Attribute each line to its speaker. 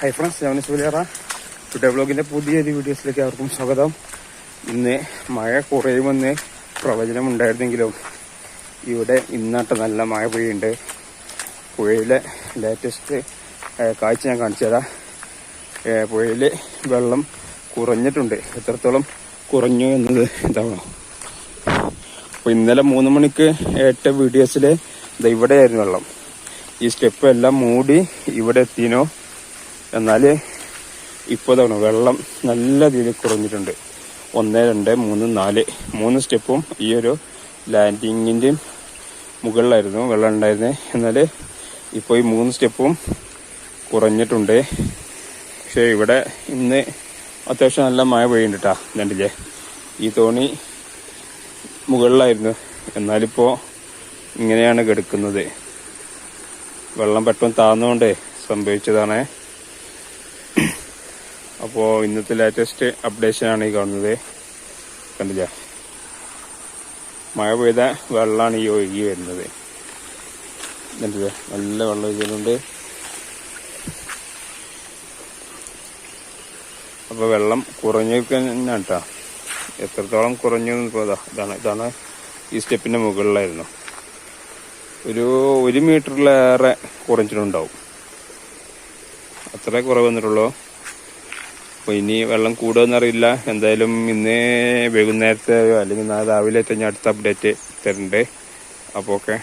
Speaker 1: Hi friends ഞാൻ സുലേറ today പുതിയ പുതിയൊരു വീഡിയോസിലേക്ക് അവർക്കും സ്വാഗതം. ഇന്ന് മഴ കുറയുമെന്ന് പ്രവചനം ഉണ്ടായിരുന്നെങ്കിലും ഇവിടെ ഇന്നാട്ട് നല്ല മഴ പെയ്യുണ്ട് പുഴയിലെ ലേറ്റസ്റ്റ് കാഴ്ച ഞാൻ കാണിച്ചു തരാം. പുഴയിൽ വെള്ളം കുറഞ്ഞിട്ടുണ്ട്. എത്രത്തോളം കുറഞ്ഞു എന്നത് ഇതാണോ അപ്പൊ ഇന്നലെ മൂന്ന് മണിക്ക് ഏറ്റ വീഡിയോസിൽ ദാ ഇവിടെയായിരുന്നു വെള്ളം. ഈ സ്റ്റെപ്പ് എല്ലാം മൂടി ഇവിടെ എത്തിനോ. എന്നാൽ ഇപ്പോൾ തവണ വെള്ളം നല്ല രീതിയിൽ കുറഞ്ഞിട്ടുണ്ട്. ഒന്ന് രണ്ട് മൂന്ന് നാല്. മൂന്ന് സ്റ്റെപ്പും ഈ ഒരു ലാൻഡിങ്ങിന്റെയും മുകളിലായിരുന്നു വെള്ളം ഉണ്ടായിരുന്നത് എന്നാൽ ഇപ്പോൾ ഈ മൂന്ന് സ്റ്റെപ്പും കുറഞ്ഞിട്ടുണ്ട്. പക്ഷേ ഇവിടെ ഇന്ന് അത്യാവശ്യം നല്ല മഴ പെയ്യുന്നുണ്ട് കേട്ടോ കണ്ടില്ലേ? ഈ തോണി മുകളിലായിരുന്നു. എന്നാലിപ്പോൾ ഇങ്ങനെയാണ് കിടക്കുന്നത്. വെള്ളം പെട്ടെന്ന് താന്നുകൊണ്ട് സംഭവിച്ചതാണ്. അപ്പോൾ ഇന്നത്തെ ലേറ്റസ്റ്റ് അപ്ഡേഷൻ ആണ് ഈ കാണുന്നത്. കണ്ടില്ല? മഴ പെയ്ത വെള്ളമാണ് ഈ ഒഴുകി വരുന്നത്. കണ്ടില്ല? നല്ല വെള്ളം ഒഴുകുന്നുണ്ട് അപ്പോൾ വെള്ളം കുറഞ്ഞു എത്രത്തോളം കുറഞ്ഞു എന്ന് ഇപ്പോ ഇതാണ് ഇതാണ് ഈ സ്റ്റെപ്പിന്റെ മുകളിലായിരുന്നു. ഒരു ഒരു മീറ്ററിലേറെ കുറഞ്ഞിട്ടുണ്ടാവും. അത്രേ കുറവ് വന്നിട്ടുള്ളൂ. അപ്പോൾ ഇനി വെള്ളം കൂടുമെന്നറിയില്ല എന്തായാലും ഇന്ന് വൈകുന്നേരത്തെ അല്ലെങ്കിൽ നാളെ രാവിലെ തന്നെ അടുത്ത അപ്ഡേറ്റ് തരുന്നുണ്ട് അപ്പോൾ ഓക്കെ.